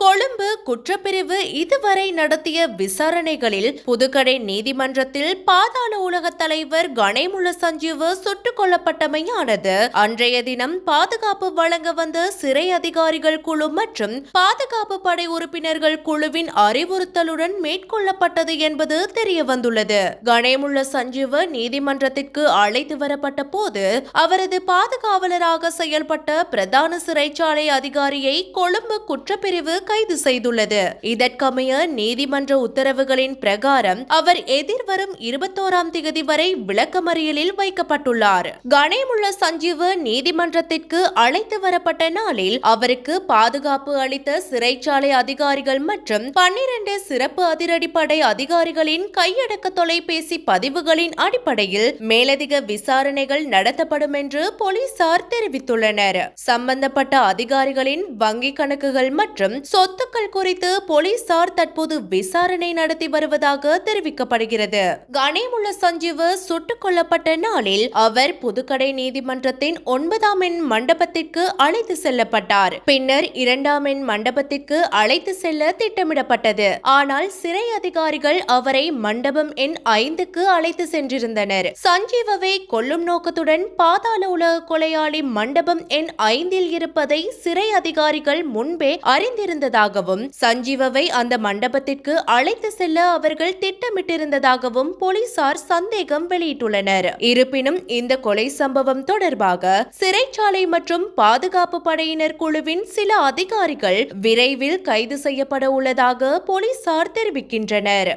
கொழும்பு குற்றப்பிரிவு இதுவரை நடத்திய விசாரணைகளில் புதுக்கடை நீதிமன்றத்தில் பாதாள உலக தலைவர் கணேமுள்ள சஞ்சீவு சுட்டுக் கொல்லப்பட்டமையானது. அன்றைய தினம் பாதுகாப்பு வழங்க வந்த சிறை அதிகாரிகள் குழு மற்றும் பாதுகாப்பு படை உறுப்பினர்கள் குழுவின் அறிவுறுத்தலுடன் மேற்கொள்ளப்பட்டது என்பது தெரிய வந்துள்ளது கணேமுள்ள சஞ்சீவு நீதிமன்றத்திற்கு அழைத்து வரப்பட்ட போது அவரது பாதுகாவலராக செயல்பட்ட பிரதான சிறைச்சாலை அதிகாரியை கொழும்பு குற்றப்பிரிவு கைது செய்துள்ளது. இதற்கமைய நீதிமன்ற உத்தரவுகளின் பிரகாரம் அவர் எதிர்வரும் இருபத்தோராம் தேதி வரை விளக்கமறியலில் வைக்கப்பட்டுள்ளார். கணேமுள்ள சஞ்சீவு நீதிமன்றத்திற்கு அழைத்து வரப்பட்ட நாளில் அவருக்கு பாதுகாப்பு அளித்த சிறைச்சாலை அதிகாரிகள் மற்றும் பன்னிரண்டு சிறப்பு அதிரடிப்படை அதிகாரிகளின் கையடக்க தொலைபேசி பதிவுகளின் அடிப்படையில் மேலதிக விசாரணைகள் நடத்தப்படும் என்று போலீசார் தெரிவித்துள்ளனர். சம்பந்தப்பட்ட அதிகாரிகளின் வங்கிக் கணக்குகள் மற்றும் சொத்துக்கள் குறித்து போலீசார் தற்போது விசாரணை நடத்தி வருவதாக தெரிவிக்கப்படுகிறது. கனிமுள்ள சஞ்சீவு சுட்டுக் கொல்லப்பட்ட நாளில் அவர் புதுக்கடை நீதிமன்றத்தின் ஒன்பதாம் எண் மண்டபத்திற்கு அழைத்து செல்லப்பட்டார். பின்னர் இரண்டாம் எண் மண்டபத்திற்கு அழைத்து செல்ல திட்டமிடப்பட்டது. ஆனால் சிறை அதிகாரிகள் அவரை மண்டபம் எண் ஐந்துக்கு அழைத்து சென்றிருந்தனர். சஞ்சீவவை கொல்லும் நோக்கத்துடன் பாதாள உலக கொலையாளி மண்டபம் எண் ஐந்தில் இருப்பதை சிறை அதிகாரிகள் முன்பே அறிந்திருந்தது. இருந்ததாகவும் சஞ்சீவவை அந்த மண்டபத்திற்கு அழைத்து செல்ல அவர்கள் திட்டமிட்டிருந்ததாகவும் போலீசார் சந்தேகம் வெளியிட்டுள்ளனர். இருப்பினும் இந்த கொலை சம்பவம் தொடர்பாக சிறைச்சாலை மற்றும் பாதுகாப்பு படையினர் குழுவின் சில அதிகாரிகள் விரைவில் கைது செய்யப்பட உள்ளதாக போலீசார் தெரிவிக்கின்றனர்.